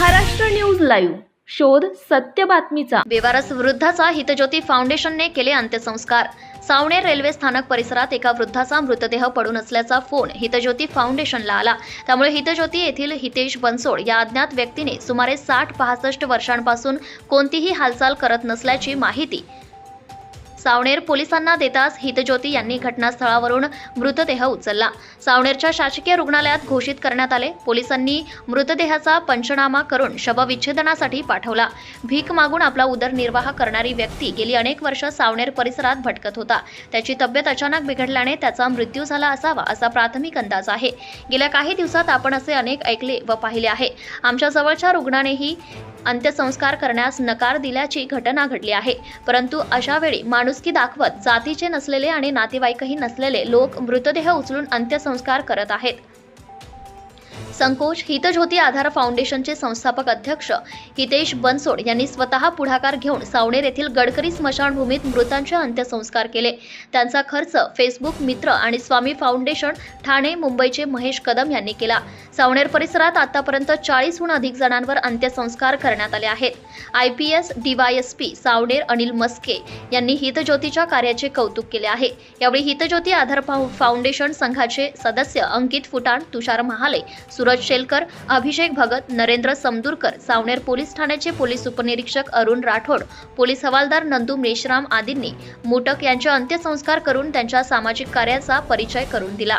Maharashtra news live. शोध सत्य बातमीचा. बेवारस वृद्धाचा हितज्योती फाउंडेशनने केले अंत्यसंस्कार. सावणेर रेल्वे स्थानक परिसरात एका वृद्धाचा मृतदेह पडून असल्याचा फोन हितज्योती फाउंडेशनला आला. त्यामुळे हितज्योती येथील हितेश बनसोड या अज्ञात व्यक्तीने सुमारे साठ पासष्ट वर्षांपासून कोणतीही हालचाल करत नसल्याची माहिती सावनेर पोलिसांना देताच हितज्योती यांनी घटनास्थळावरून मृतदेह उचलला. सावनेरच्या शासकीय रुग्णालयात घोषित करण्यात आले. पोलिसांनी मृतदेहाचा पंचनामा करून शवविच्छेदनासाठी पाठवला. भीक मागून आपला उदरनिर्वाह करणारी व्यक्ती गेली अनेक वर्ष सावनेर परिसरात भटकत होता. त्याची तब्येत अचानक बिघडल्याने त्याचा मृत्यू झाला असावा असा प्राथमिक अंदाज आहे. गेल्या काही दिवसात आपण असे अनेक ऐकले व पाहिले आहे. आमच्या जवळच्या रुग्णानेही अंत्यसंस्कार करण्यास नकार दिल्याची घटना घडली आहे. परंतु अशा वेळी माणुसकी दाखवत जातीचे नसलेले आणि नातेवाईकही नसलेले लोक मृतदेह उचलून अंत्यसंस्कार करत आहेत. संकोच हितज्योती आधार फाउंडेशनचे संस्थापक अध्यक्ष हितेश बनसोड यांनी स्वतः पुढाकार घेऊन सावणेर येथील गडकरी स्मशानभूमीत मृतांचे अंत्यसंस्कार केले. त्यांचा खर्च फेसबुक मित्र आणि स्वामी फाउंडेशन ठाणे मुंबईचे महेश कदम यांनी केला. सावनेर परिसरात आतापर्यंत चाळीसहून अधिक जणांवर अंत्यसंस्कार करण्यात आले आहेत. I P S DYSP Saoner Anil Maske यांनी हितज्योतीच्या कार्याचे कौतुक केले आहे. यावेळी हितज्योती आधार फाउंडेशन संघाचे सदस्य अंकित फुटाण तुषार महाले सूरज शेलकर अभिषेक भगत नरेंद्र समदूरकर सावनेर पोलीस ठाण्याचे पोलीस उपनिरीक्षक अरुण राठोड पोलीस हवालदार नंदू मेश्राम आदींनी मुटक यांचे अंत्यसंस्कार करून त्यांच्या सामाजिक कार्याचा परिचय करून दिला.